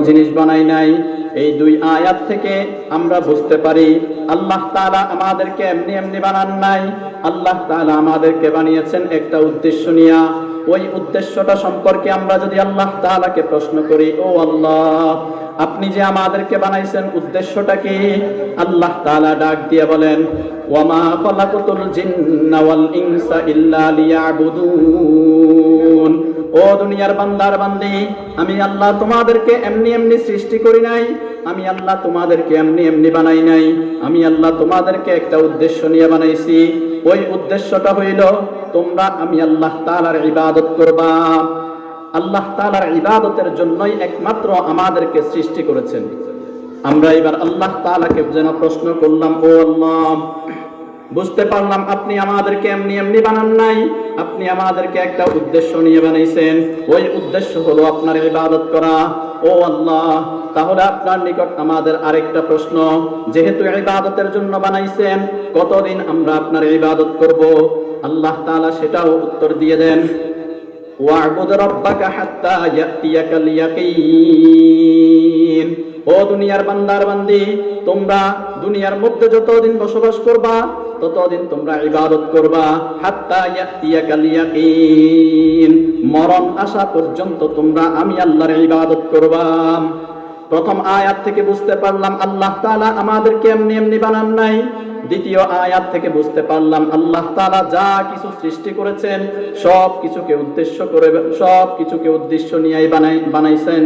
জিনিস বানাই নাই। এই দুই আয়াত থেকে আমরা বুঝতে পারি, আল্লাহ তাআলা আমাদেরকে এমনি এমনি বানান নাই। আল্লাহ তাআলা আমাদেরকে বানিয়েছেন একটা উদ্দেশ্য নিয়া। ওই উদ্দেশ্যটা সম্পর্কে আমরা যদি আল্লাহ তাআলাকে প্রশ্ন করি, ও আল্লাহ, আপনি যে আমাদেরকে বানাইছেন উদ্দেশ্যটা কি? আল্লাহ তাআলা ডাক দিয়ে বলেন, ওয়ামা খালাকাতুল জিন্না ওয়াল ইনসা ইল্লা লিয়াবুদুন। ও দুনিয়ার বান্দার বান্দি, আমি আল্লাহ তোমাদেরকে এমনি এমনি সৃষ্টি করি নাই, আমি আল্লাহ তোমাদেরকে এমনি এমনি বানাই নাই, আমি আল্লাহ তোমাদেরকে একটা উদ্দেশ্য নিয়ে বানাইছি। ওই উদ্দেশ্যটা হইল, তোমরা আমি আল্লাহ তাআলার ইবাদত করবা। আল্লাহ তাআলার ইবাদতের জন্যই একমাত্র আমাদেরকে সৃষ্টি করেছেন। আমরা এবার আল্লাহ তাআলাকে যেন প্রশ্ন করলাম, ও আল্লাহ বুঝতে পারলাম আপনি আমাদেরকে এমনি এমনি বানান নাই। আপনি আমাদেরকে একটা উদ্দেশ্য নিয়ে বানাইছেন ওই উদ্দেশ্য হলো আপনার ইবাদত করা। ও আল্লাহ, তাহলে আপনার নিকট আমাদের আরেকটা প্রশ্ন। যেহেতু ইবাদতের জন্য বানাইছেন, কতদিন আমরা আপনার ইবাদত করব? আল্লাহ তাআলা সেটাও উত্তর দিয়ে দেন। ওয়া'বুদ রাব্বাকা হাত্তা ইয়াতিয়াকাল ইয়াকিন। ও দুনিয়ার বান্দার বান্দি, তোমরা দুনিয়ার মধ্যে যতদিন বসবাস করবা, ততদিন তোমরা ইবাদত করবা, হাত্তা মরণ আসা পর্যন্ত তোমরা আমি আল্লাহর ইবাদত করবা। প্রথম আয়াত থেকে বুঝতে পারলাম আল্লাহ তাআলা আমাদেরকে এমনি এমনি বানান নাই। দ্বিতীয় আয়াত থেকে বুঝতে পারলাম আল্লাহ তাআলা যা কিছু সৃষ্টি করেছেন সব কিছুকে উদ্দেশ্য করে সব কিছুকে উদ্দেশ্য নিয়েই বানাই, বানাইছেন।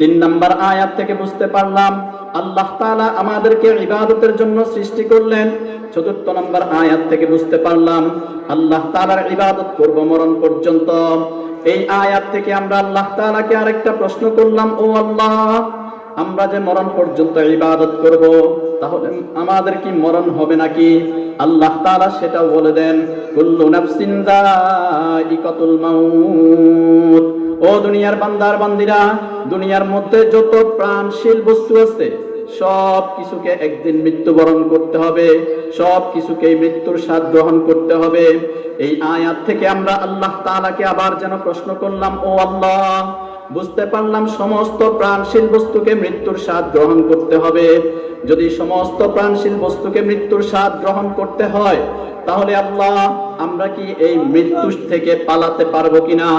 তিন নম্বর আয়াত থেকে বুঝতে পারলাম, আল্লাহ তাআলা আমাদেরকে ইবাদতের জন্য সৃষ্টি করলেন। চতুর্থ নম্বর আয়াত থেকে বুঝতে পারলাম, আল্লাহ তাআলার ইবাদত করব মরণ পর্যন্ত। এই আয়াত থেকে আমরা আল্লাহ তাআলাকে আরেকটা প্রশ্ন করলাম, ও আল্লাহ, আমরা যে মরণ পর্যন্ত ইবাদত করব, তাহলে আমাদের কি মরণ হবে নাকি? আল্লাহ তাআলা সেটাও বলে দেন, কুল্লু নাফসিন যায়িকাতুল মাউত। ও দুনিয়ার বান্দার বান্দিরা, দুনিয়ার মধ্যে যত প্রাণশীল বস্তু আছে, সব কিছুকে একদিন মৃত্যুবরণ করতে হবে, সব কিছুকে মৃত্যুর স্বাদ গ্রহণ করতে হবে। এই আয়াত থেকে আমরা আল্লাহ তাআলাকে আবার যেন প্রশ্ন করলাম, ও আল্লাহ, বুঝতে পারলাম সমস্ত প্রাণশীল বস্তুকে মৃত্যুর স্বাদ গ্রহণ করতে হবে। যদি সমস্ত প্রাণশীল বস্তুকে মৃত্যুর স্বাদ গ্রহণ করতে হয়, তাহলে আল্লাহ, আমরা কি এই মৃত্যু থেকে পালাতে পারব কিনা?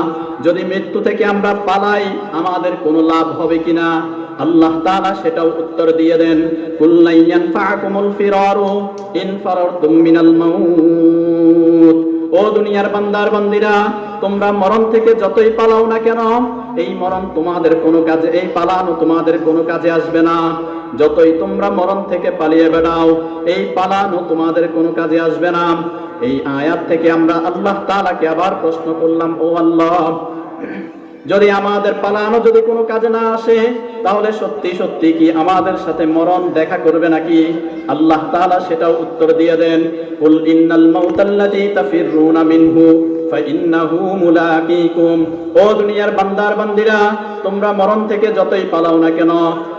যদি মৃত্যু থেকে আমরা পালাই, আমাদের কোনো লাভ হবে কিনা? আল্লাহ তাআলা সেটাও উত্তর দিয়ে দেন কুল্লাইয়ান ফাকুমুল ফিরারু ইন ফারারতুম মিনাল মাউত। ও দুনিয়ার বান্দার বান্দিরা, তোমরা মরণ থেকে যতই পালাও না কেন, এই মরণ তোমাদের কোনো কাজে, এই পালানো তোমাদের কোনো কাজে আসবে না। যতই তোমরা মরণ থেকে পালিয়ে বেড়াও, এই পালানো তোমাদের কোনো কাজে আসবে না। এই আয়াত থেকে আমরা আল্লাহ তাআলাকে আবার প্রশ্ন করলাম, ও আল্লাহ, যদি আমাদের পালানো যদি কোনো কাজে না আসে, তাহলে সত্যি সত্যি কি আমাদের সাথে মরণ দেখা করবে নাকি? আল্লাহ তাআলা সেটাও উত্তর দিয়ে দেন, কুল ইন্নাল মাউতাল্লাযী মিনহু। ফাইন্নাহু মুলাকীকুম। ও দুনিয়ার বান্দার বান্দিরা, তোমরা মরণ থেকে যতই পালাও না কেন,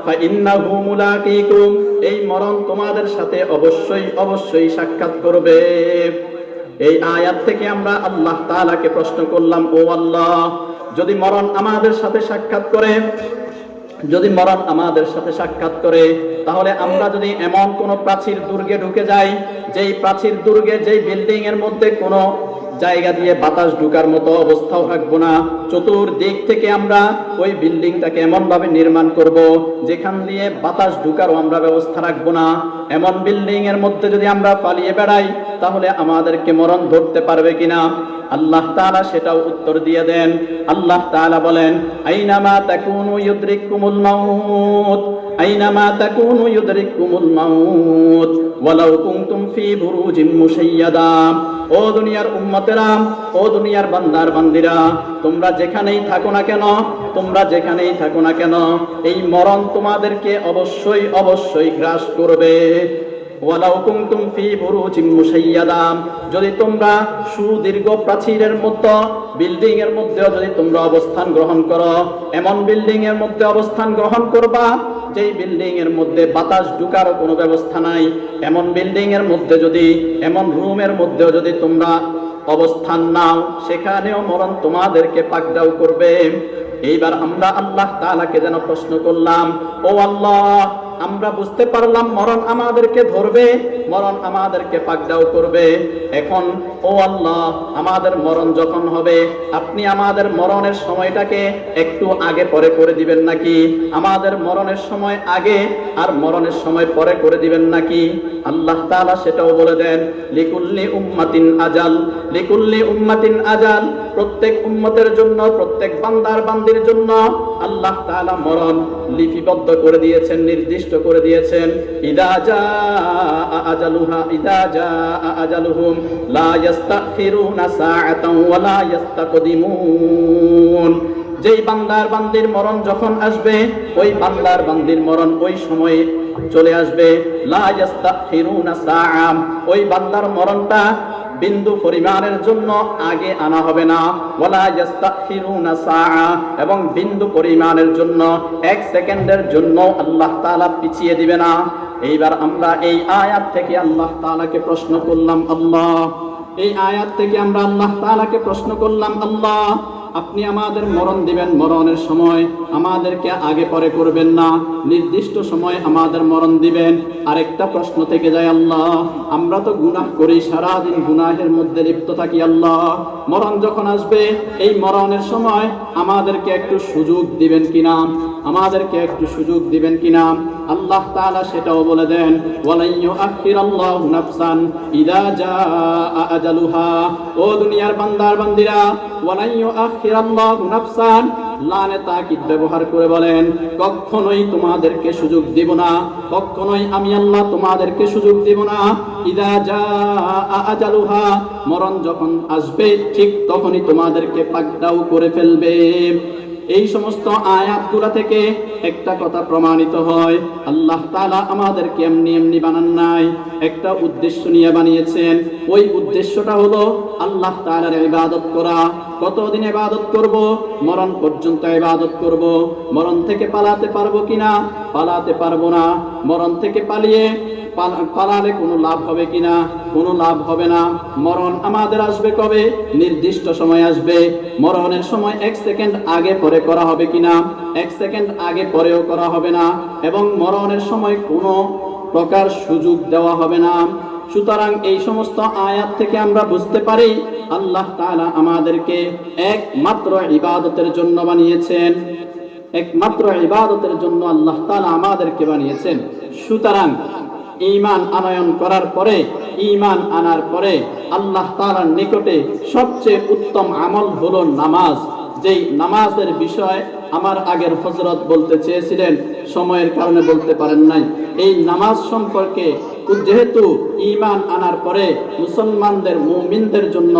ফাইন্নাহু মুলাকীকুম। এই মরণ তোমাদের সাথে অবশ্যই অবশ্যই সাক্ষাৎ করবে। এই আয়াত থেকে আমরা আল্লাহ তাআলাকে প্রশ্ন করলাম, ও আল্লাহ, যদি মরণ আমাদের সাথে সাক্ষাৎ করে, যদি মরণ আমাদের সাথে সাক্ষাৎ করে, তাহলে আমরা যদি এমন কোন প্রাচীর দুর্গে ঢুকে যাই, যেই প্রাচীর দুর্গে, যেই বিল্ডিং এর মধ্যে কোনো জায়গা দিয়ে বাতাস ঢুকার মতো অবস্থাও রাখব না। চতুর্দিক থেকে আমরা ওই বিল্ডিংটাকে এমন ভাবে নির্মাণ করব, যেখান দিয়ে বাতাস ঢুকারও আমরা ব্যবস্থা রাখব না। এমন বিল্ডিং এর মধ্যে যদি আমরা পালিয়ে বেড়াই, তাহলে আমাদেরকে মরণ ধরতে পারবে কিনা? আল্লাহ তাআলা সেটাও উত্তর দিয়ে দেন। আল্লাহ তাআলা বলেন, আইনামা তাকুনু ইউদরিকুমুল মাউত। আইনামা তাকুনু ইউদরিকুমুল মাউত, ওয়ালাউ কুনতুম ফি বুরুজিম মুশাইয়াদা। ও দুনিয়ার উম্মতেরা, ও দুনিয়ার বান্দার বান্দিরা, তোমরা যেখানেই থাকো না কেন, তোমরা যেখানেই থাকো না কেন, এই মরণ তোমাদেরকে অবশ্যই অবশ্যই গ্রাস করবে। যদি তোমরা সুদীর্ঘ প্রাচীরের মতো বিল্ডিং এর মধ্যেও যদি তোমরা অবস্থান গ্রহণ করো, এমন বিল্ডিং এর মধ্যে অবস্থান গ্রহণ করবা যেই বিল্ডিং এর মধ্যে বাতাস ঢুকার কোনো ব্যবস্থা নাই। এমন বিল্ডিং এর মধ্যে যদি, এমন রুমের মধ্যেও যদি তোমরা অবস্থান নাও, সেখানেও মরণ তোমাদেরকে পাকড়াও করবে। এইবার আমরা আল্লাহ তালাকে যেন প্রশ্ন করলাম, ও আল্লাহ আমরা বুঝতে পারলাম মরণ আমাদেরকে ধরবে, মরণ আমাদেরকে পাকড়াও করবে। এখন, ও আল্লাহ, আমাদের মরণ যখন হবে, আপনি আমাদের মরণের সময়টাকে একটু আগে পরে করে দিবেন নাকি? আমাদের মরণের সময় আগে আর মরণের সময় পরে করে দিবেন নাকি? আল্লাহ তাআলা সেটাও বলে দেন, লিকুল্লি উম্মাতিন আজাল, লিকুল্লি উম্মাতিন আজাল, প্রত্যেক উম্মতের জন্য, প্রত্যেক বান্দার বান্দির জন্য আল্লাহ তাআলা মরণ লিপিবদ্ধ করে দিয়েছেন, নির্দিষ্ট করে দিয়েছেন। ইদা জাআ আজালুহা, ইদা জাআ আজালুহুম, লা ইস্তাখিরুনা সাআতান ওয়া লা ইস্তাকদিমুন যেই বান্দার বান্দির মরণ যখন আসবে, ওই বান্দার বান্দির মরণ ওই সময়ে চলে আসবে। লা ইস্তাখিরুনা সাআ ওই বান্দার মরণটা বিন্দু পরিমাণের জন্য আগে আনা হবে না। ইস্তাখিরুনা সাআ। এবং বিন্দু পরিমাণের জন্য, এক সেকেন্ডের জন্য আল্লাহ তাআলা পিছিয়ে দিবে না। এইবার আমরা এই আয়াত থেকে আল্লাহ তাআলাকে প্রশ্ন করলাম, আল্লাহ। এই আয়াত থেকে আমরা আল্লাহ তাআলাকে প্রশ্ন করলাম, আল্লাহ। আপনি আমাদের মরণ দিবেন, মরণের সময় আমাদেরকে আগে পরে করবেন না। নির্দিষ্ট সময় আমাদের মরণ দিবেন। আরেকটা প্রশ্ন থেকে যায় আল্লাহ, আমরা তো গুনাহ করি, সারাদিন গুনাহের মধ্যে লিপ্ত থাকি আল্লাহ। মরণ যখন আসবে, এই মরণের সময় আমাদেরকে একটু সুযোগ দিবেন কিনা? আমাদেরকে একটু সুযোগ দিবেন কিনা? আল্লাহ তাআলা সেটাও বলে দেন নাফসান ইদা আজালুহা। ও দুনিয়ার বান্দার বান্দিরা ওয়ালাইয়ু ব্যবহার করে বলেন, কখনোই তোমাদেরকে সুযোগ দিব না, কখনোই আমি আল্লাহ তোমাদেরকে সুযোগ দিব না। ইদা যা মরণ যখন আসবে, ঠিক তখনই তোমাদেরকে পাকড়াও করে ফেলবে। এই সমস্ত আয়াতগুলা থেকে একটা কথা প্রমাণিত হয়। আল্লাহ তাআলা আমাদেরকে এমনি এমনি বানান নাই। একটা উদ্দেশ্য নিয়ে বানিয়েছেন। ওই উদ্দেশ্যটা হলো আল্লাহ তাআলার ইবাদত করা। কতদিন ইবাদত করব? মরণ পর্যন্ত ইবাদত করব। মরণ থেকে পালাতে পারব কিনা? পালাতে পারব না। মরণ থেকে পালিয়ে পালালে কোনো লাভ হবে কিনা? কোনো লাভ হবে না। মরণ আমাদের আসবে কবে? নির্দিষ্ট সময় আসবে। মরণের সময় এক সেকেন্ড আগে পরে করা হবে কিনা, এক সেকেন্ড আগে পরেও করা হবে না, এবং মরণের সময় কোনো প্রকার সুযোগ দেওয়া হবে না। সুতরাং এই সমস্ত আয়াত থেকে আমরা বুঝতে পারি, আল্লাহ তাআলা আমাদেরকে একমাত্র ইবাদতের জন্য বানিয়েছেন। একমাত্র ইবাদতের জন্য আল্লাহ তাআলা আমাদেরকে বানিয়েছেন। সুতরাং ঈমান আনয়ন করার পরে, ঈমান আনার পরে আল্লাহ তাআলার নিকটে সবচেয়ে উত্তম আমল হলো নামাজ। যেই নামাজের বিষয় আমার আগের হজরত বলতে চেয়েছিলেন, সময়ের কারণে বলতে পারেন নাই। এই নামাজ সম্পর্কে যেহেতু ইমান আনার পরে মুসলমানদের, মুমিনদের জন্য